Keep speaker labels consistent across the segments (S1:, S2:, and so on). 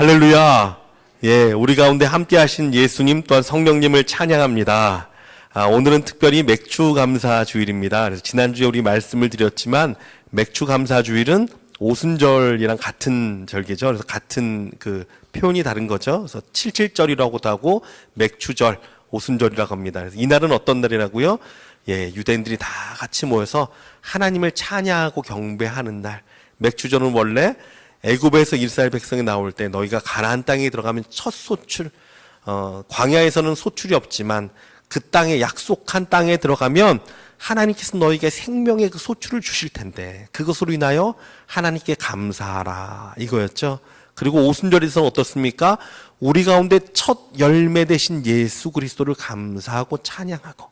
S1: 할렐루야. 예, 우리 가운데 함께 하신 예수님 또한 성령님을 찬양합니다. 아, 오늘은 특별히 맥주 감사 주일입니다. 그래서 지난주에 우리 말씀을 드렸지만 맥주 감사 주일은 오순절이랑 같은 절기죠. 그래서 같은 그 표현이 다른 거죠. 그래서 칠칠절이라고도 하고 맥주절, 오순절이라고 합니다. 그래서 이날은 어떤 날이라고요? 예, 유대인들이 다 같이 모여서 하나님을 찬양하고 경배하는 날. 맥주절은 원래 애굽에서 이스라엘 백성이 나올 때 너희가 가나안 땅에 들어가면 첫 소출 어, 광야에서는 소출이 없지만 그 땅에 약속한 땅에 들어가면 하나님께서 너희에게 생명의 그 소출을 주실 텐데 그것으로 인하여 하나님께 감사하라 이거였죠. 그리고 오순절에서는 어떻습니까? 우리 가운데 첫 열매 되신 예수 그리스도를 감사하고 찬양하고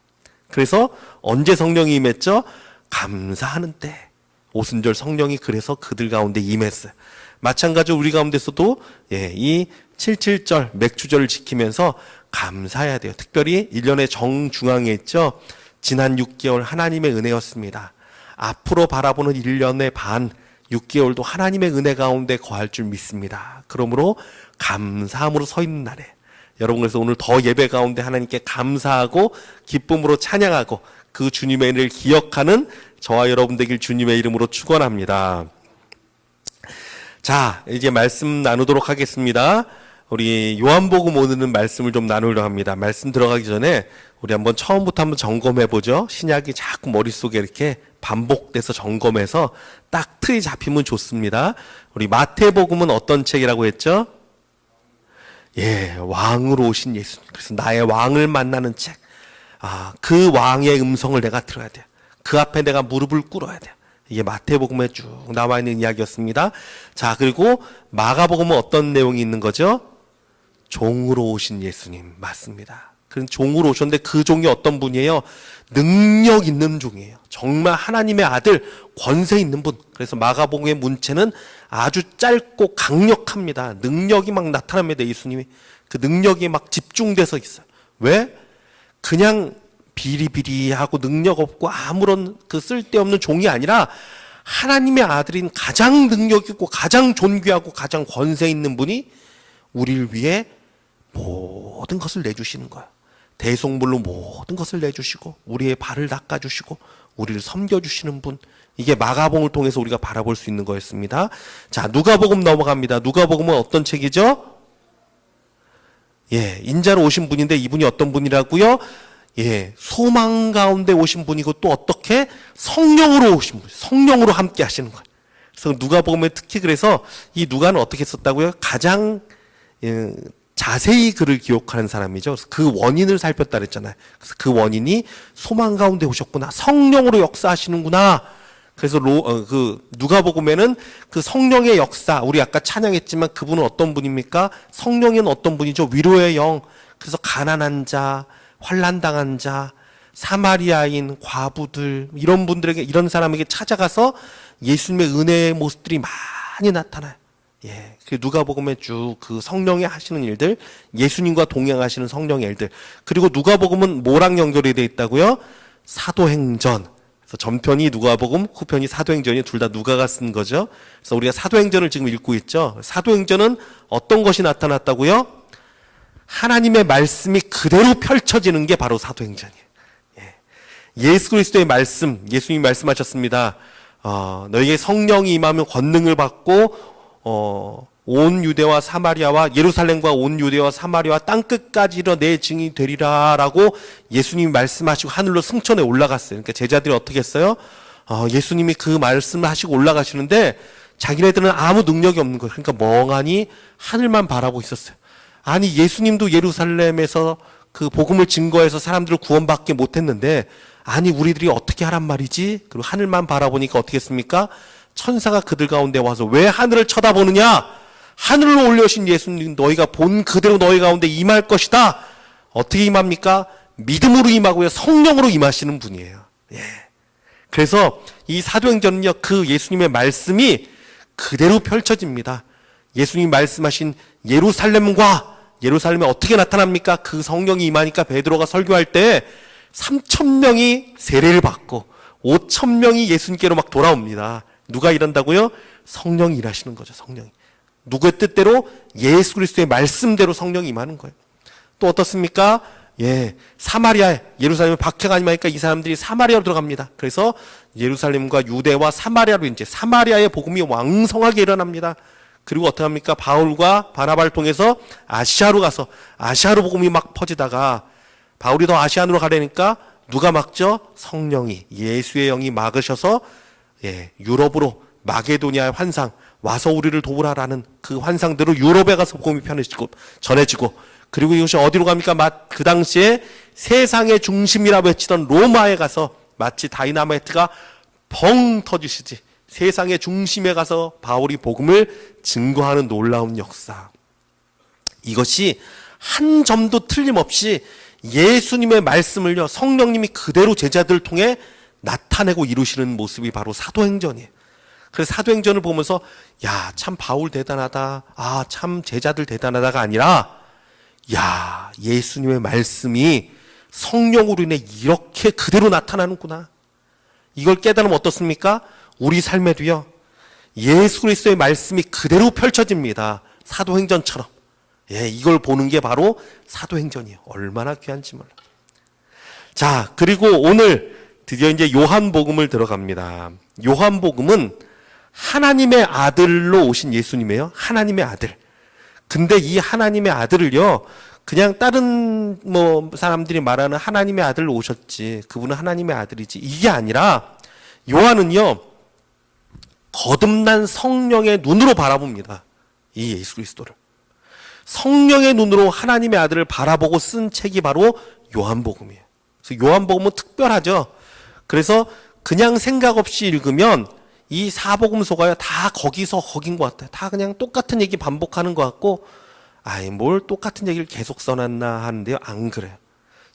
S1: 그래서 언제 성령이 임했죠? 감사하는 때. 오순절 성령이 그래서 그들 가운데 임했어요. 마찬가지로 우리 가운데서도 예, 이 77절 맥주절을 지키면서 감사해야 돼요. 특별히 1년의 정중앙에 있죠. 지난 6개월 하나님의 은혜였습니다. 앞으로 바라보는 1년의 반 6개월도 하나님의 은혜 가운데 거할 줄 믿습니다. 그러므로 감사함으로 서 있는 날에 여러분 그래서 오늘 더 예배 가운데 하나님께 감사하고 기쁨으로 찬양하고 그 주님의 은혜를 기억하는 저와 여러분 되길 주님의 이름으로 축원합니다. 자, 이제 말씀 나누도록 하겠습니다. 우리 요한복음 오늘은 말씀을 좀 나누려 합니다. 말씀 들어가기 전에 우리 한번 처음부터 한번 점검해 보죠. 신약이 자꾸 머릿속에 이렇게 반복돼서 점검해서 딱 틀이 잡히면 좋습니다. 우리 마태복음은 어떤 책이라고 했죠? 예, 왕으로 오신 예수님. 그래서 나의 왕을 만나는 책. 아, 그 왕의 음성을 내가 들어야 돼요. 그 앞에 내가 무릎을 꿇어야 돼요. 이게 마태복음에 쭉 나와 있는 이야기였습니다. 자, 그리고 마가복음은 어떤 내용이 있는 거죠? 종으로 오신 예수님 맞습니다. 그런 종으로 오셨는데 그 종이 어떤 분이에요? 능력 있는 종이에요. 정말 하나님의 아들 권세 있는 분. 그래서 마가복음의 문체는 아주 짧고 강력합니다. 능력이 막 나타납니다. 예수님이 그 능력이 막 집중돼서 있어요. 왜? 그냥 비리비리하고 능력 없고 아무런 그 쓸데없는 종이 아니라 하나님의 아들인 가장 능력 있고 가장 존귀하고 가장 권세 있는 분이 우리를 위해 모든 것을 내주시는 거야. 대속물로 모든 것을 내주시고 우리의 발을 닦아주시고 우리를 섬겨주시는 분. 이게 마가복음을 통해서 우리가 바라볼 수 있는 거였습니다. 자, 누가복음 넘어갑니다. 누가복음은 어떤 책이죠? 예, 인자로 오신 분인데 이분이 어떤 분이라고요? 예, 소망 가운데 오신 분이고 또 어떻게 성령으로 오신 분, 성령으로 함께 하시는 거예요. 그래서 누가복음에 특히 그래서 이 누가는 어떻게 썼다고요? 가장 예, 자세히 그를 기억하는 사람이죠. 그래서 그 원인을 살폈다 그랬잖아요. 그래서 그 원인이 소망 가운데 오셨구나. 성령으로 역사하시는구나. 그래서 로, 어, 그 누가복음에는 그 성령의 역사 우리 아까 찬양했지만 그분은 어떤 분입니까? 성령은 어떤 분이죠? 위로의 영. 그래서 가난한 자, 환난 당한 자, 사마리아인 과부들 이런 분들에게 이런 사람에게 찾아가서 예수님의 은혜의 모습들이 많이 나타나요. 예. 그 누가복음에 쭉 그 성령이 하시는 일들, 예수님과 동행하시는 성령의 일들. 그리고 누가복음은 뭐랑 연결이 돼 있다고요? 사도행전. 그래서 전편이 누가복음, 후편이 사도행전이 둘 다 누가가 쓴 거죠. 그래서 우리가 사도행전을 지금 읽고 있죠. 사도행전은 어떤 것이 나타났다고요? 하나님의 말씀이 그대로 펼쳐지는 게 바로 사도행전이에요. 예. 예수 그리스도의 말씀, 예수님이 말씀하셨습니다. 어, 너에게 성령이 임하면 권능을 받고 어, 온 유대와 사마리아와 예루살렘과 온 유대와 사마리아와 땅 끝까지 이르러 내 증인이 되리라라고 예수님이 말씀하시고 하늘로 승천에 올라갔어요. 그러니까 제자들이 어떻게 했어요? 어, 예수님이 그 말씀을 하시고 올라가시는데 자기네들은 아무 능력이 없는 거예요. 그러니까 멍하니 하늘만 바라고 있었어요. 아니 예수님도 예루살렘에서 그 복음을 증거해서 사람들을 구원받게 못했는데 아니 우리들이 어떻게 하란 말이지? 그리고 하늘만 바라보니까 어떻게 했습니까? 천사가 그들 가운데 와서 왜 하늘을 쳐다보느냐? 하늘로 올려신 예수님 너희가 본 그대로 너희 가운데 임할 것이다. 어떻게 임합니까? 믿음으로 임하고요. 성령으로 임하시는 분이에요. 예. 그래서 이 사도행전은요. 그 예수님의 말씀이 그대로 펼쳐집니다. 예수님 말씀하신 예루살렘과 예루살렘에 어떻게 나타납니까? 그 성령이 임하니까 베드로가 설교할 때 3천 명이 세례를 받고 5천 명이 예수님께로 막 돌아옵니다. 누가 이런다고요? 성령이 일하시는 거죠. 성령이. 누구의 뜻대로 예수 그리스도의 말씀대로 성령이 임하는 거예요. 또 어떻습니까? 예, 사마리아에 예루살렘에 박해가 아니니까 이 사람들이 사마리아로 들어갑니다. 그래서 예루살렘과 유대와 사마리아로 이제 사마리아의 복음이 왕성하게 일어납니다. 그리고 어떻게 합니까? 바울과 바나바를 통해서 아시아로 가서 아시아로 복음이 막 퍼지다가 바울이 더 아시안으로 가려니까 누가 막죠? 성령이 예수의 영이 막으셔서 예, 유럽으로 마게도니아의 환상 와서 우리를 도우라라는 그 환상대로 유럽에 가서 복음이 편해지고 전해지고 그리고 이것이 어디로 갑니까? 마- 그 당시에 세상의 중심이라 외치던 로마에 가서 마치 다이나마이트가 펑 터지시지 세상의 중심에 가서 바울이 복음을 증거하는 놀라운 역사. 이것이 한 점도 틀림없이 예수님의 말씀을요, 성령님이 그대로 제자들을 통해 나타내고 이루시는 모습이 바로 사도행전이에요. 그래서 사도행전을 보면서, 야, 참 바울 대단하다. 아, 참 제자들 대단하다가 아니라, 야, 예수님의 말씀이 성령으로 인해 이렇게 그대로 나타나는구나. 이걸 깨달으면 어떻습니까? 우리 삶에도요. 예수 그리스도의 말씀이 그대로 펼쳐집니다. 사도행전처럼. 예, 이걸 보는 게 바로 사도행전이에요. 얼마나 귀한지 몰라. 자, 그리고 오늘 드디어 이제 요한복음을 들어갑니다. 요한복음은 하나님의 아들로 오신 예수님이에요. 하나님의 아들. 근데 이 하나님의 아들을요, 그냥 다른 뭐 사람들이 말하는 하나님의 아들로 오셨지. 그분은 하나님의 아들이지. 이게 아니라 요한은요, 거듭난 성령의 눈으로 바라봅니다. 이 예수 그리스도를. 성령의 눈으로 하나님의 아들을 바라보고 쓴 책이 바로 요한복음이에요. 그래서 요한복음은 특별하죠. 그래서 그냥 생각 없이 읽으면 이 사복음서가요 다 거기서 거긴 것 같아요. 다 그냥 똑같은 얘기 반복하는 것 같고, 아이 뭘 똑같은 얘기를 계속 써놨나 하는데요. 안 그래요.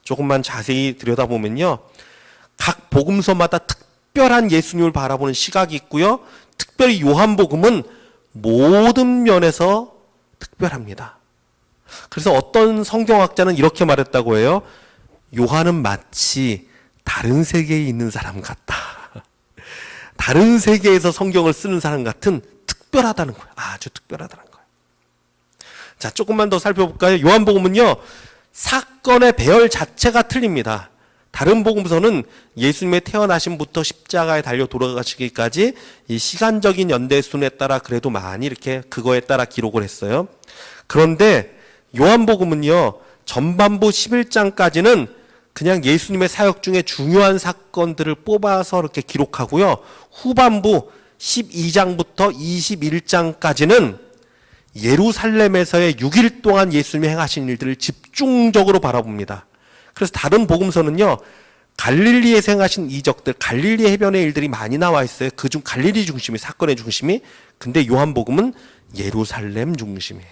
S1: 조금만 자세히 들여다보면요, 각 복음서마다 특별한 예수님을 바라보는 시각이 있고요. 특별히 요한복음은 모든 면에서 특별합니다. 그래서 어떤 성경학자는 이렇게 말했다고 해요. 요한은 마치 다른 세계에 있는 사람 같다. 다른 세계에서 성경을 쓰는 사람 같은 특별하다는 거예요. 아주 특별하다는 거예요. 자, 조금만 더 살펴볼까요? 요한복음은요, 사건의 배열 자체가 틀립니다. 다른 복음서는 예수님의 태어나심부터 십자가에 달려 돌아가시기까지 이 시간적인 연대순에 따라 그래도 많이 이렇게 그거에 따라 기록을 했어요. 그런데 요한복음은요, 전반부 11장까지는 그냥 예수님의 사역 중에 중요한 사건들을 뽑아서 이렇게 기록하고요. 후반부 12장부터 21장까지는 예루살렘에서의 6일 동안 예수님이 행하신 일들을 집중적으로 바라봅니다. 그래서 다른 복음서는요, 갈릴리에서 행하신 이적들, 갈릴리 해변의 일들이 많이 나와 있어요. 그중 갈릴리 중심이, 사건의 중심이. 근데 요한복음은 예루살렘 중심이에요.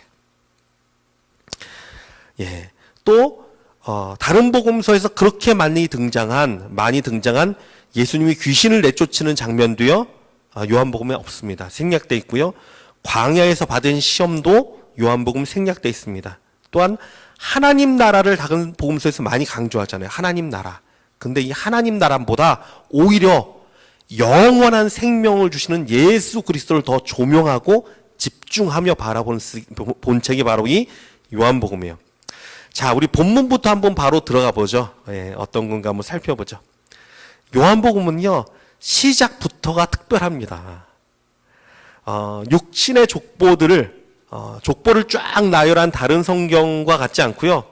S1: 예. 또, 어, 다른 복음서에서 그렇게 많이 등장한, 많이 등장한 예수님이 귀신을 내쫓는 장면도요, 아, 요한복음에 없습니다. 생략돼 있고요. 광야에서 받은 시험도 요한복음 생략돼 있습니다. 또한 하나님 나라를 다른 복음서에서 많이 강조하잖아요. 하나님 나라. 근데 이 하나님 나라보다 오히려 영원한 생명을 주시는 예수 그리스도를 더 조명하고 집중하며 바라보는 쓰- 본책이 바로 이 요한복음이에요. 자, 우리 본문부터 한번 바로 들어가 보죠. 예, 어떤 건가 한번 살펴보죠. 요한복음은요, 시작부터가 특별합니다. 어, 육신의 족보들을, 어, 족보를 쫙 나열한 다른 성경과 같지 않고요.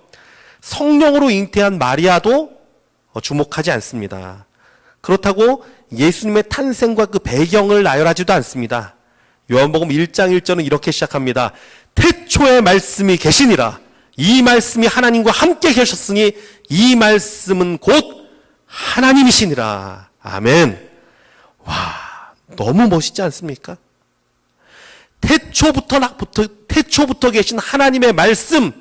S1: 성령으로 잉태한 마리아도 어, 주목하지 않습니다. 그렇다고 예수님의 탄생과 그 배경을 나열하지도 않습니다. 요한복음 1장 1절은 이렇게 시작합니다. 태초에 말씀이 계시니라. 이 말씀이 하나님과 함께 계셨으니 이 말씀은 곧 하나님이시니라. 아멘. 와, 너무 멋있지 않습니까? 태초부터 낙부터 태초부터 계신 하나님의 말씀,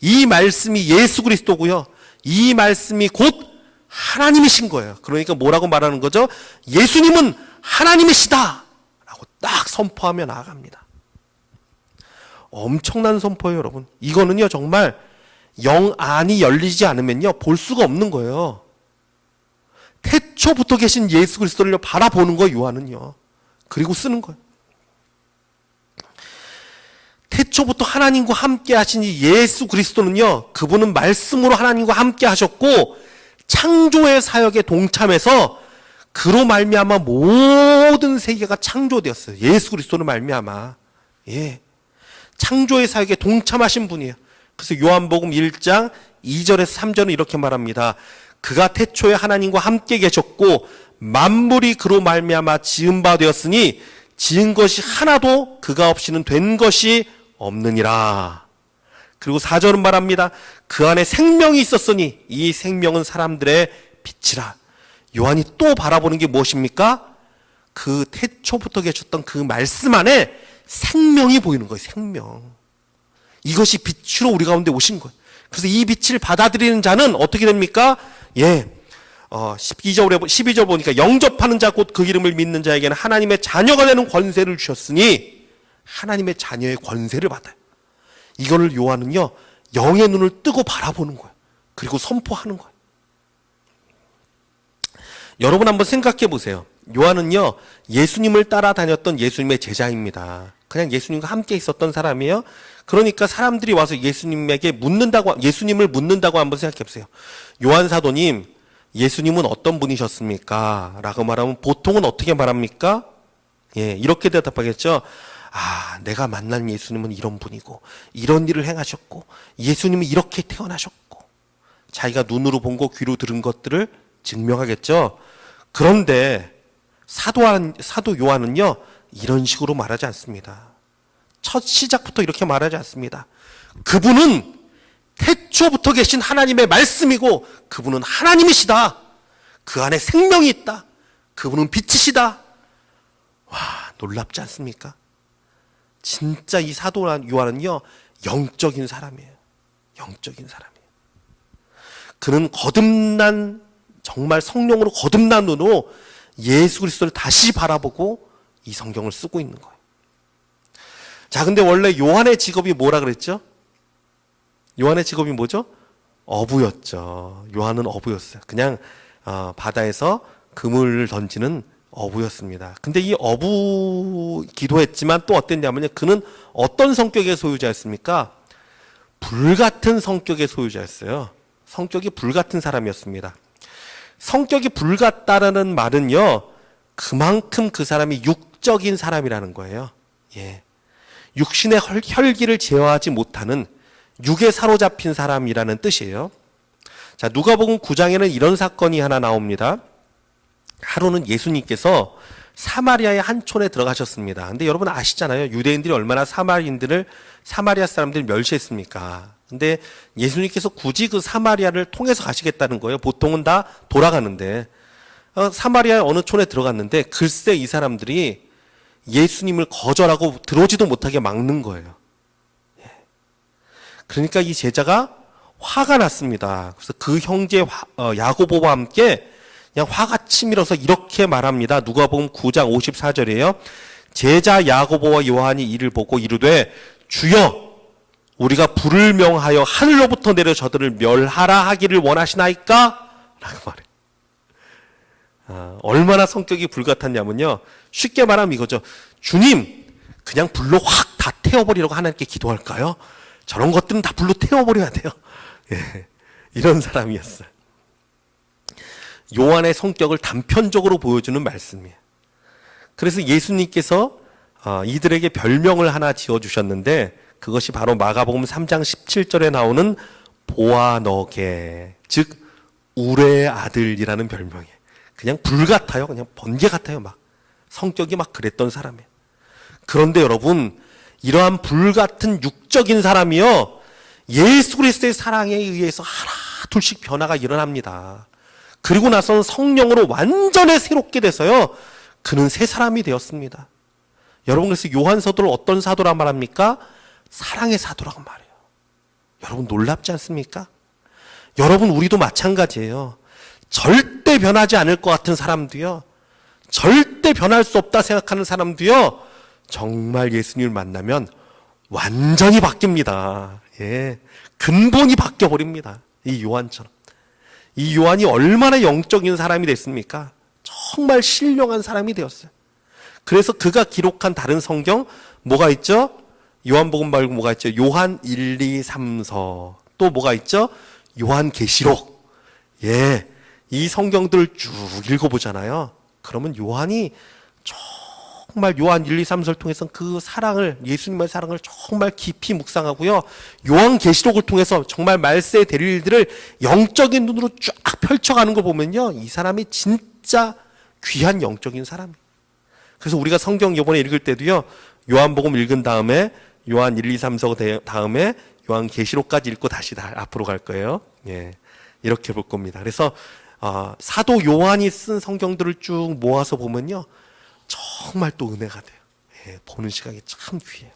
S1: 이 말씀이 예수 그리스도고요. 이 말씀이 곧 하나님이신 거예요. 그러니까 뭐라고 말하는 거죠? 예수님은 하나님이시다. 라고 딱 선포하며 나아갑니다. 엄청난 선포예요, 여러분. 이거는요, 정말 영 안이 열리지 않으면요, 볼 수가 없는 거예요. 태초부터 계신 예수 그리스도를 바라보는 거예요, 요한은요. 그리고 쓰는 거예요. 태초부터 하나님과 함께 하신 이 예수 그리스도는요, 그분은 말씀으로 하나님과 함께 하셨고, 창조의 사역에 동참해서 그로 말미암아 모든 세계가 창조되었어요. 예수 그리스도는 말미암아. 예. 창조의 사역에 동참하신 분이에요. 그래서 요한복음 1장 2절에서 3절은 이렇게 말합니다. 그가 태초에 하나님과 함께 계셨고 만물이 그로 말미암아 지은 바 되었으니 지은 것이 하나도 그가 없이는 된 것이 없느니라. 그리고 4절은 말합니다. 그 안에 생명이 있었으니 이 생명은 사람들의 빛이라. 요한이 또 바라보는 게 무엇입니까? 그 태초부터 계셨던 그 말씀 안에 생명이 보이는 거예요. 생명. 이것이 빛으로 우리 가운데 오신 거예요. 그래서 이 빛을 받아들이는 자는 어떻게 됩니까? 예. 어, 12절에, 12절 보니까 영접하는 자 곧 그 이름을 믿는 자에게는 하나님의 자녀가 되는 권세를 주셨으니 하나님의 자녀의 권세를 받아요. 이거를 요한은요, 영의 눈을 뜨고 바라보는 거예요. 그리고 선포하는 거예요. 여러분 한번 생각해 보세요. 요한은요, 예수님을 따라다녔던 예수님의 제자입니다. 그냥 예수님과 함께 있었던 사람이에요. 그러니까 사람들이 와서 예수님에게 묻는다고, 예수님을 묻는다고 한번 생각해 보세요. 요한 사도님, 예수님은 어떤 분이셨습니까? 라고 말하면 보통은 어떻게 말합니까? 예, 이렇게 대답하겠죠. 아, 내가 만난 예수님은 이런 분이고, 이런 일을 행하셨고, 예수님은 이렇게 태어나셨고, 자기가 눈으로 본 거, 귀로 들은 것들을 증명하겠죠. 그런데 사도, 사도 요한은요, 이런 식으로 말하지 않습니다. 첫 시작부터 이렇게 말하지 않습니다. 그분은 태초부터 계신 하나님의 말씀이고, 그분은 하나님이시다. 그 안에 생명이 있다. 그분은 빛이시다. 와, 놀랍지 않습니까? 진짜 이 사도 요한은요, 영적인 사람이에요. 영적인 사람이에요. 그는 거듭난, 정말 성령으로 거듭난 눈으로 예수 그리스도를 다시 바라보고 이 성경을 쓰고 있는 거예요. 자, 근데 원래 요한의 직업이 뭐라 그랬죠? 요한의 직업이 뭐죠? 어부였죠. 요한은 어부였어요. 그냥 어, 바다에서 그물을 던지는 어부였습니다. 근데 이 어부 기도했지만 또 어땠냐면요. 그는 어떤 성격의 소유자였습니까? 불같은 성격의 소유자였어요. 성격이 불같은 사람이었습니다. 성격이 불같다라는 말은요. 그만큼 그 사람이 육적인 사람이라는 거예요. 예. 육신의 혈- 혈기를 제어하지 못하는 육에 사로잡힌 사람이라는 뜻이에요. 자, 누가복음 9장에는 이런 사건이 하나 나옵니다. 하루는 예수님께서 사마리아의 한 촌에 들어가셨습니다. 근데 여러분 아시잖아요. 유대인들이 얼마나 사마리인들을 사마리아 사람들을 멸시했습니까? 근데 예수님께서 굳이 그 사마리아를 통해서 가시겠다는 거예요. 보통은 다 돌아가는데 어, 사마리아 어느 촌에 들어갔는데 글쎄 이 사람들이 예수님을 거절하고 들어오지도 못하게 막는 거예요. 예. 그러니까 이 제자가 화가 났습니다. 그래서 그 형제 화- 어, 야고보와 함께 그냥 화가 치밀어서 이렇게 말합니다. 누가복음 9장 54절이에요. 제자 야고보와 요한이 이를 보고 이르되 주여 우리가 불을 명하여 하늘로부터 내려 저들을 멸하라 하기를 원하시나이까? 라고 말해. 아, 얼마나 성격이 불같았냐면요. 쉽게 말하면 이거죠. 주님, 그냥 불로 확 다 태워버리라고 하나님께 기도할까요? 저런 것들은 다 불로 태워버려야 돼요. 예, 이런 사람이었어요. 요한의 성격을 단편적으로 보여주는 말씀이에요. 그래서 예수님께서 어, 이들에게 별명을 하나 지어주셨는데 그것이 바로 마가복음 3장 17절에 나오는 보아너게 즉 우레의 아들이라는 별명이에요. 그냥 불 같아요. 그냥 번개 같아요. 막 성격이 막 그랬던 사람이에요. 그런데 여러분 이러한 불 같은 육적인 사람이요 예수 그리스도의 사랑에 의해서 하나 둘씩 변화가 일어납니다. 그리고 나서는 성령으로 완전히 새롭게 돼서요 그는 새 사람이 되었습니다. 여러분 그래서 요한서도를 어떤 사도라 말합니까? 사랑의 사도라고 말해요. 여러분 놀랍지 않습니까? 여러분 우리도 마찬가지예요. 절대 변하지 않을 것 같은 사람도요. 절대 변할 수 없다 생각하는 사람도요. 정말 예수님을 만나면 완전히 바뀝니다. 예. 근본이 바뀌어 버립니다. 이 요한처럼. 이 요한이 얼마나 영적인 사람이 됐습니까? 정말 신령한 사람이 되었어요. 그래서 그가 기록한 다른 성경 뭐가 있죠? 요한복음 말고 뭐가 있죠? 요한 1, 2, 3서. 또 뭐가 있죠? 요한 계시록. 예. 이 성경들을 쭉 읽어보잖아요. 그러면 요한이 정말 요한 1, 2, 3서를 통해서 그 사랑을, 예수님의 사랑을 정말 깊이 묵상하고요. 요한 계시록을 통해서 정말 말세에 될 일들을 영적인 눈으로 쫙 펼쳐가는 걸 보면요. 이 사람이 진짜 귀한 영적인 사람이에요. 그래서 우리가 성경 이번에 읽을 때도요. 요한복음 읽은 다음에 요한 1, 2, 3서 다음에 요한 계시록까지 읽고 다시 다 앞으로 갈 거예요. 예. 이렇게 볼 겁니다. 그래서 어, 사도 요한이 쓴 성경들을 쭉 모아서 보면요. 정말 또 은혜가 돼요. 예, 보는 시각이 참 귀해요.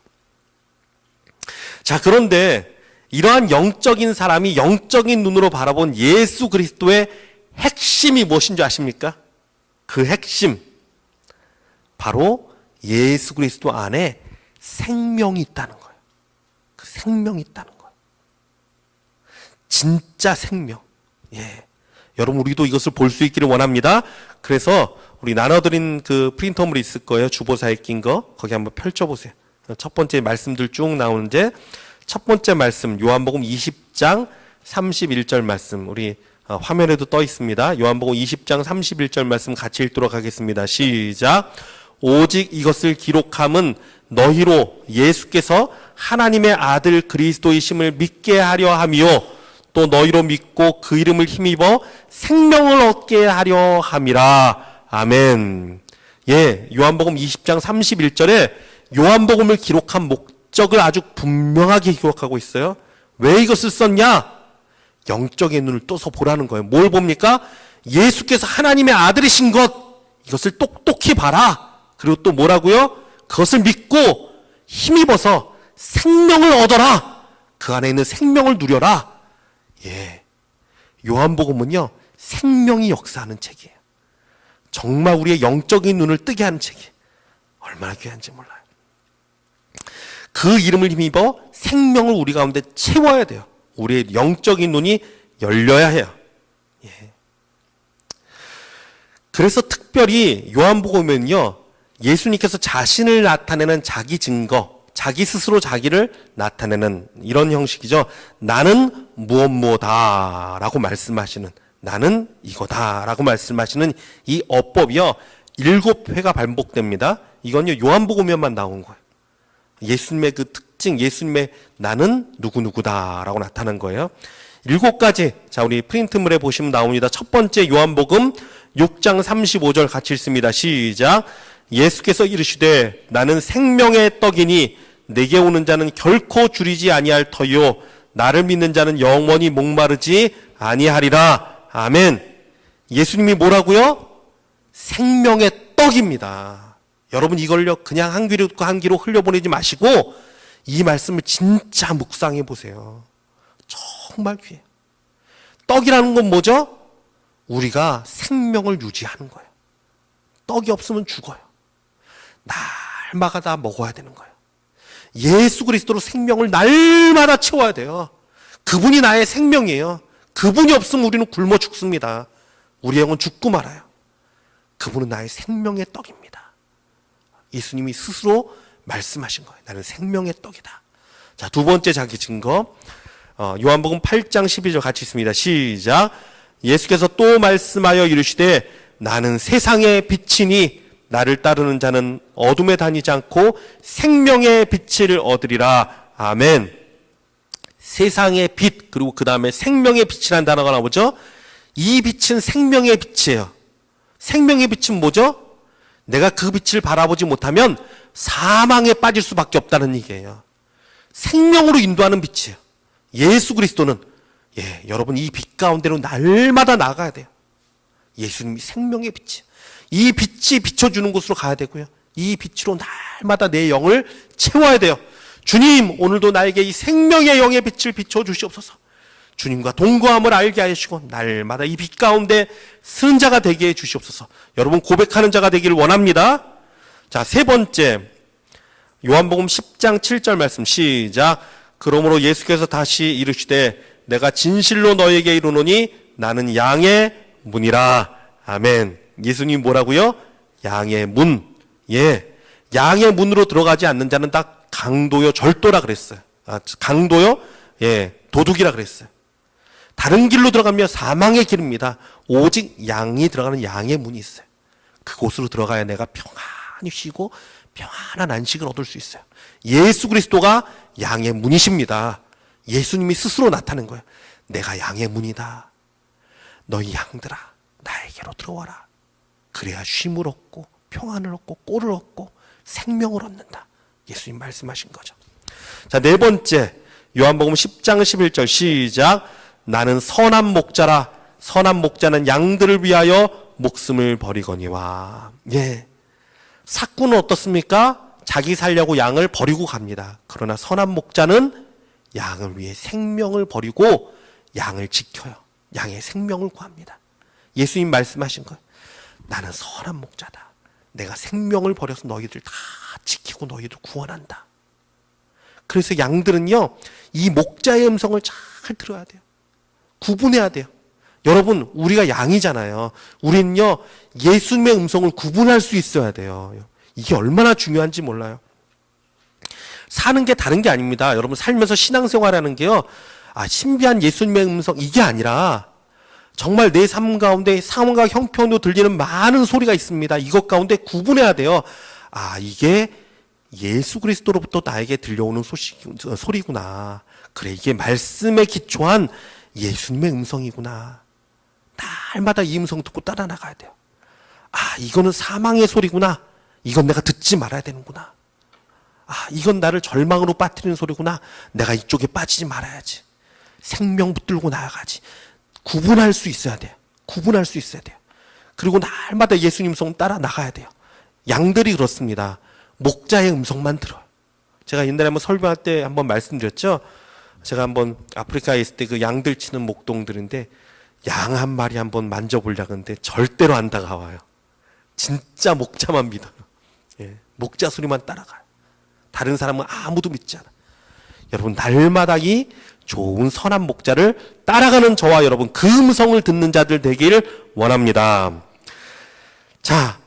S1: 자, 그런데 이러한 영적인 사람이 영적인 눈으로 바라본 예수 그리스도의 핵심이 무엇인 줄 아십니까? 그 핵심. 바로 예수 그리스도 안에 생명이 있다는 거예요. 그 생명이 있다는 거예요. 진짜 생명. 예. 여러분, 우리도 이것을 볼 수 있기를 원합니다. 그래서 우리 나눠드린 그 프린터물이 있을 거예요. 주보사에 낀 거. 거기 한번 펼쳐보세요. 첫 번째 말씀들 쭉 나오는데, 첫 번째 말씀, 요한복음 20장 31절 말씀. 우리 어, 화면에도 떠 있습니다. 요한복음 20장 31절 말씀 같이 읽도록 하겠습니다. 시작. 오직 이것을 기록함은 너희로 예수께서 하나님의 아들 그리스도이심을 믿게 하려 함이요. 또 너희로 믿고 그 이름을 힘입어 생명을 얻게 하려 함이라. 아멘. 예, 요한복음 20장 31절에 요한복음을 기록한 목적을 아주 분명하게 기록하고 있어요. 왜 이것을 썼냐? 영적인 눈을 떠서 보라는 거예요. 뭘 봅니까? 예수께서 하나님의 아들이신 것, 이것을 똑똑히 봐라. 그리고 또 뭐라고요? 그것을 믿고 힘입어서 생명을 얻어라. 그 안에 있는 생명을 누려라. 예. 요한복음은요, 생명이 역사하는 책이에요. 정말 우리의 영적인 눈을 뜨게 하는 책이에요. 얼마나 귀한지 몰라요. 그 이름을 힘입어 생명을 우리 가운데 채워야 돼요. 우리의 영적인 눈이 열려야 해요. 예. 그래서 특별히 요한복음은요, 예수님께서 자신을 나타내는 자기 증거, 자기 스스로 자기를 나타내는 이런 형식이죠. 나는 무엇 무엇다라고 말씀하시는 나는 이거다라고 말씀하시는 이 어법이요. 일곱 회가 반복됩니다. 이건요 요한복음에만 나온 거예요. 예수님의 그 특징, 예수님의 나는 누구누구다라고 나타난 거예요. 일곱 가지. 자, 우리 프린트물에 보시면 나옵니다. 첫 번째 요한복음 6장 35절 같이 읽습니다. 시작. 예수께서 이르시되 나는 생명의 떡이니 내게 오는 자는 결코 줄이지 아니할 터요 나를 믿는 자는 영원히 목마르지 아니하리라. 아멘. 예수님이 뭐라고요? 생명의 떡입니다. 여러분 이걸요 그냥 한 귀로 한 귀로 흘려보내지 마시고 이 말씀을 진짜 묵상해 보세요. 정말 귀해요. 떡이라는 건 뭐죠? 우리가 생명을 유지하는 거예요. 떡이 없으면 죽어요. 날마다 먹어야 되는 거예요. 예수 그리스도로 생명을 날마다 채워야 돼요. 그분이 나의 생명이에요. 그분이 없으면 우리는 굶어 죽습니다. 우리 영은 죽고 말아요. 그분은 나의 생명의 떡입니다. 예수님이 스스로 말씀하신 거예요. 나는 생명의 떡이다. 자, 두 번째 자기 증거. 어, 요한복음 8장 12절 같이 있습니다. 시작. 예수께서 또 말씀하여 이르시되 나는 세상의 빛이니 나를 따르는 자는 어둠에 다니지 않고 생명의 빛을 얻으리라. 아멘. 세상의 빛, 그리고 그 다음에 생명의 빛이라는 단어가 나오죠? 이 빛은 생명의 빛이에요. 생명의 빛은 뭐죠? 내가 그 빛을 바라보지 못하면 사망에 빠질 수밖에 없다는 얘기예요. 생명으로 인도하는 빛이에요. 예수 그리스도는 예, 여러분 이 빛 가운데로 날마다 나가야 돼요. 예수님이 생명의 빛이에요. 이 빛이 비춰주는 곳으로 가야 되고요. 이 빛으로 날마다 내 영을 채워야 돼요. 주님, 오늘도 나에게 이 생명의 영의 빛을 비춰 주시옵소서. 주님과 동거함을 알게 하시고 날마다 이 빛 가운데 쓰는 자가 되게 해 주시옵소서. 여러분 고백하는 자가 되기를 원합니다. 자, 세 번째. 요한복음 10장 7절 말씀 시작. 그러므로 예수께서 다시 이르시되 내가 진실로 너에게 이르노니 나는 양의 문이라. 아멘. 예수님 뭐라고요? 양의 문. 예. 양의 문으로 들어가지 않는 자는 다 강도요 절도라 그랬어요. 아, 강도요 예 도둑이라 그랬어요. 다른 길로 들어가면 사망의 길입니다. 오직 양이 들어가는 양의 문이 있어요. 그곳으로 들어가야 내가 평안히 쉬고 평안한 안식을 얻을 수 있어요. 예수 그리스도가 양의 문이십니다. 예수님이 스스로 나타낸 거예요. 내가 양의 문이다. 너희 양들아, 나에게로 들어와라. 그래야 쉼을 얻고 평안을 얻고 꼴을 얻고 생명을 얻는다. 예수님 말씀하신 거죠. 자, 네 번째. 요한복음 10장 11절 시작. 나는 선한 목자라. 선한 목자는 양들을 위하여 목숨을 버리거니와. 예. 사꾼은 어떻습니까? 자기 살려고 양을 버리고 갑니다. 그러나 선한 목자는 양을 위해 생명을 버리고 양을 지켜요. 양의 생명을 구합니다. 예수님 말씀하신 거예요. 나는 선한 목자다. 내가 생명을 버려서 너희들 다 지키고 너희들 구원한다. 그래서 양들은요, 이 목자의 음성을 잘 들어야 돼요. 구분해야 돼요. 여러분, 우리가 양이잖아요. 우리는요, 예수님의 음성을 구분할 수 있어야 돼요. 이게 얼마나 중요한지 몰라요. 사는 게 다른 게 아닙니다. 여러분, 살면서 신앙생활하는 게요, 아, 신비한 예수님의 음성, 이게 아니라, 정말 내 삶 가운데 상황과 형편으로 들리는 많은 소리가 있습니다. 이것 가운데 구분해야 돼요. 아, 이게 예수 그리스도로부터 나에게 들려오는 소식, 소리구나. 그래, 이게 말씀에 기초한 예수님의 음성이구나. 날마다 이 음성 듣고 따라 나가야 돼요. 아, 이거는 사망의 소리구나. 이건 내가 듣지 말아야 되는구나. 아, 이건 나를 절망으로 빠뜨리는 소리구나. 내가 이쪽에 빠지지 말아야지. 생명 붙들고 나아가지. 구분할 수 있어야 돼요. 구분할 수 있어야 돼요. 그리고 날마다 예수님 성 따라 나가야 돼요. 양들이 그렇습니다. 목자의 음성만 들어요. 제가 옛날에 한번 설교할 때 한번 말씀드렸죠. 제가 한번 아프리카에 있을 때 그 양들 치는 목동들인데 양 한 마리 한번 만져보려고 하는데 절대로 안 다가와요. 진짜 목자만 믿어요. 예, 목자 소리만 따라가요. 다른 사람은 아무도 믿지 않아. 여러분 날마다 이 좋은 선한 목자를 따라가는 저와 여러분 그 음성을 듣는 자들 되기를 원합니다. 자,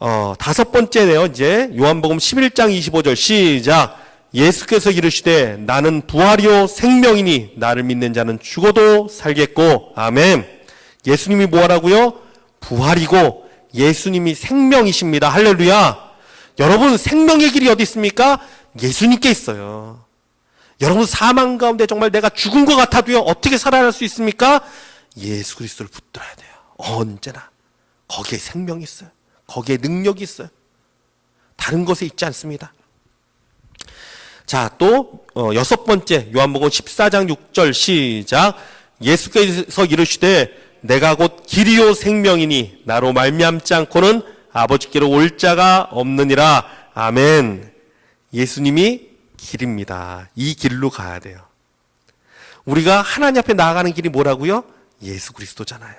S1: 어, 다섯 번째네요. 이제 요한복음 11장 25절 시작. 예수께서 이르시되 나는 부활이요 생명이니 나를 믿는 자는 죽어도 살겠고 아멘. 예수님이 뭐하라고요? 부활이고 예수님이 생명이십니다. 할렐루야. 여러분 생명의 길이 어디 있습니까? 예수님께 있어요. 여러분 사망 가운데 정말 내가 죽은 것 같아도요 어떻게 살아날 수 있습니까? 예수 그리스도를 붙들어야 돼요. 언제나 거기에 생명이 있어요. 거기에 능력이 있어요. 다른 것에 있지 않습니다. 자, 또 어, 여섯 번째 요한복음 14장 6절 시작. 예수께서 이르시되 내가 곧 길이요 생명이니 나로 말미암지 않고는 아버지께로 올 자가 없느니라. 아멘. 예수님이 길입니다. 이 길로 가야 돼요. 우리가 하나님 앞에 나아가는 길이 뭐라고요? 예수 그리스도잖아요.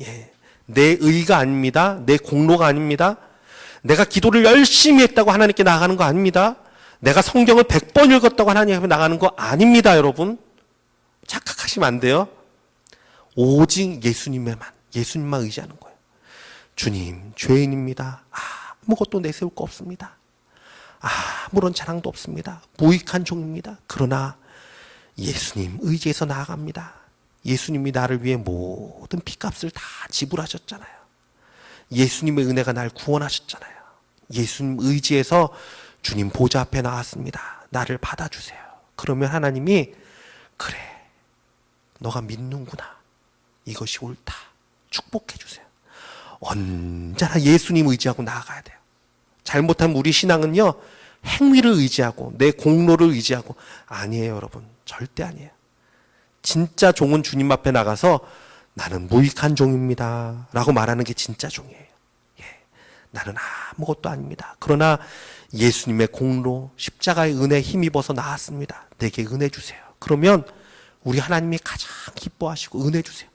S1: 예. 내 의가 아닙니다. 내 공로가 아닙니다. 내가 기도를 열심히 했다고 하나님께 나가는 거 아닙니다. 내가 성경을 100번 읽었다고 하나님 앞에 나가는 거 아닙니다, 여러분. 착각하시면 안 돼요. 오직 예수님에만, 예수님만 의지하는 거예요. 주님, 죄인입니다. 아무것도 내세울 거 없습니다. 아무런 자랑도 없습니다. 무익한 종입니다. 그러나 예수님 의지해서 나아갑니다. 예수님이 나를 위해 모든 피값을 다 지불하셨잖아요. 예수님의 은혜가 날 구원하셨잖아요. 예수님 의지해서 주님 보좌 앞에 나왔습니다. 나를 받아주세요. 그러면 하나님이 그래 너가 믿는구나. 이것이 옳다. 축복해 주세요. 언제나 예수님 의지하고 나아가야 돼요. 잘못하면 우리 신앙은요, 행위를 의지하고, 내 공로를 의지하고, 아니에요, 여러분. 절대 아니에요. 진짜 종은 주님 앞에 나가서 나는 무익한 종입니다. 라고 말하는 게 진짜 종이에요. 예. 나는 아무것도 아닙니다. 그러나 예수님의 공로, 십자가의 은혜 힘입어서 나왔습니다. 내게 은혜 주세요. 그러면 우리 하나님이 가장 기뻐하시고 은혜 주세요.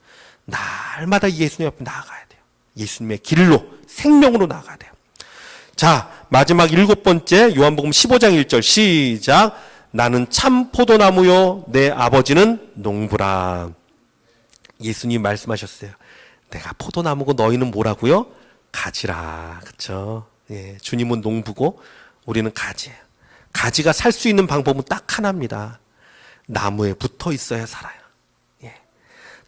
S1: 날마다 예수님 앞에 나아가야 돼요. 예수님의 길로, 생명으로 나아가야 돼요. 자, 마지막 일곱 번째 요한복음 15장 1절 시작. 나는 참 포도나무요 내 아버지는 농부라. 예수님 말씀하셨어요. 내가 포도나무고 너희는 뭐라고요? 가지라. 그렇죠? 예, 주님은 농부고 우리는 가지예요. 가지가 살 수 있는 방법은 딱 하나입니다. 나무에 붙어 있어야 살아요. 예.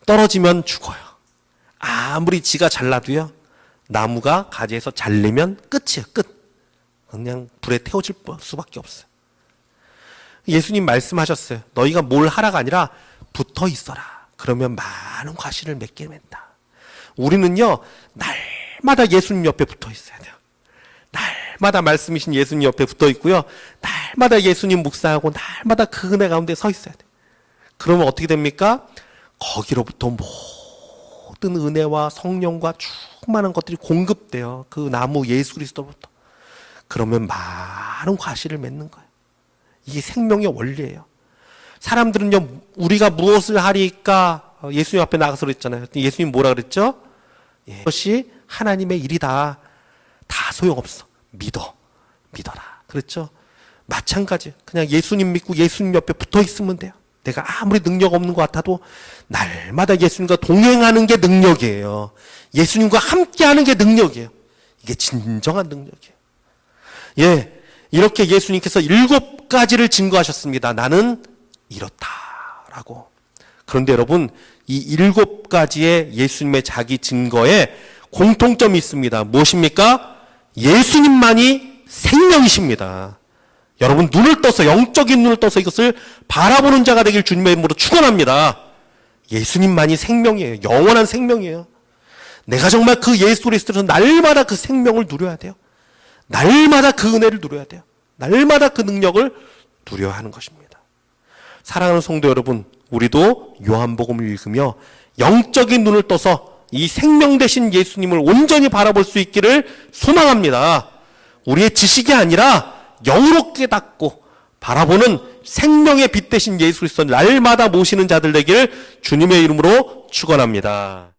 S1: 떨어지면 죽어요. 아무리 지가 잘라도요. 나무가 가지에서 잘리면 끝이에요. 끝. 그냥 불에 태워질 수밖에 없어요. 예수님 말씀하셨어요. 너희가 뭘 하라가 아니라 붙어 있어라. 그러면 많은 과실을 맺게 된다. 우리는요, 날마다 예수님 옆에 붙어 있어야 돼요. 날마다 말씀이신 예수님 옆에 붙어 있고요. 날마다 예수님 묵상하고 날마다 그 은혜 가운데 서 있어야 돼요. 그러면 어떻게 됩니까? 거기로부터 모든 은혜와 성령과 충만한 것들이 공급돼요. 그 나무 예수 그리스도부터. 그러면 많은 과실을 맺는 거예요. 이게 생명의 원리예요. 사람들은요, 우리가 무엇을 하리까 예수님 앞에 나가서 그랬잖아요. 예수님 뭐라 그랬죠? 예, 그것이 하나님의 일이다. 다 소용없어. 믿어. 믿어라. 그랬죠? 마찬가지. 그냥 예수님 믿고 예수님 옆에 붙어 있으면 돼요. 내가 아무리 능력 없는 것 같아도 날마다 예수님과 동행하는 게 능력이에요. 예수님과 함께 하는 게 능력이에요. 이게 진정한 능력이에요. 예. 이렇게 예수님께서 일곱 가지를 증거하셨습니다. 나는 이렇다라고. 그런데 여러분, 이 일곱 가지의 예수님의 자기 증거에 공통점이 있습니다. 무엇입니까? 예수님만이 생명이십니다. 여러분, 눈을 떠서, 영적인 눈을 떠서 이것을 바라보는 자가 되길 주님의 이름으로 축원합니다. 예수님만이 생명이에요. 영원한 생명이에요. 내가 정말 그 예수 그리스도에서 날마다 그 생명을 누려야 돼요. 날마다 그 은혜를 누려야 돼요. 날마다 그 능력을 누려야 하는 것입니다. 사랑하는 성도 여러분, 우리도 요한복음을 읽으며 영적인 눈을 떠서 이 생명 되신 예수님을 온전히 바라볼 수 있기를 소망합니다. 우리의 지식이 아니라 영으로 깨닫고 바라보는 생명의 빛 되신 예수 그리스도 날마다 모시는 자들 되기를 주님의 이름으로 축원합니다.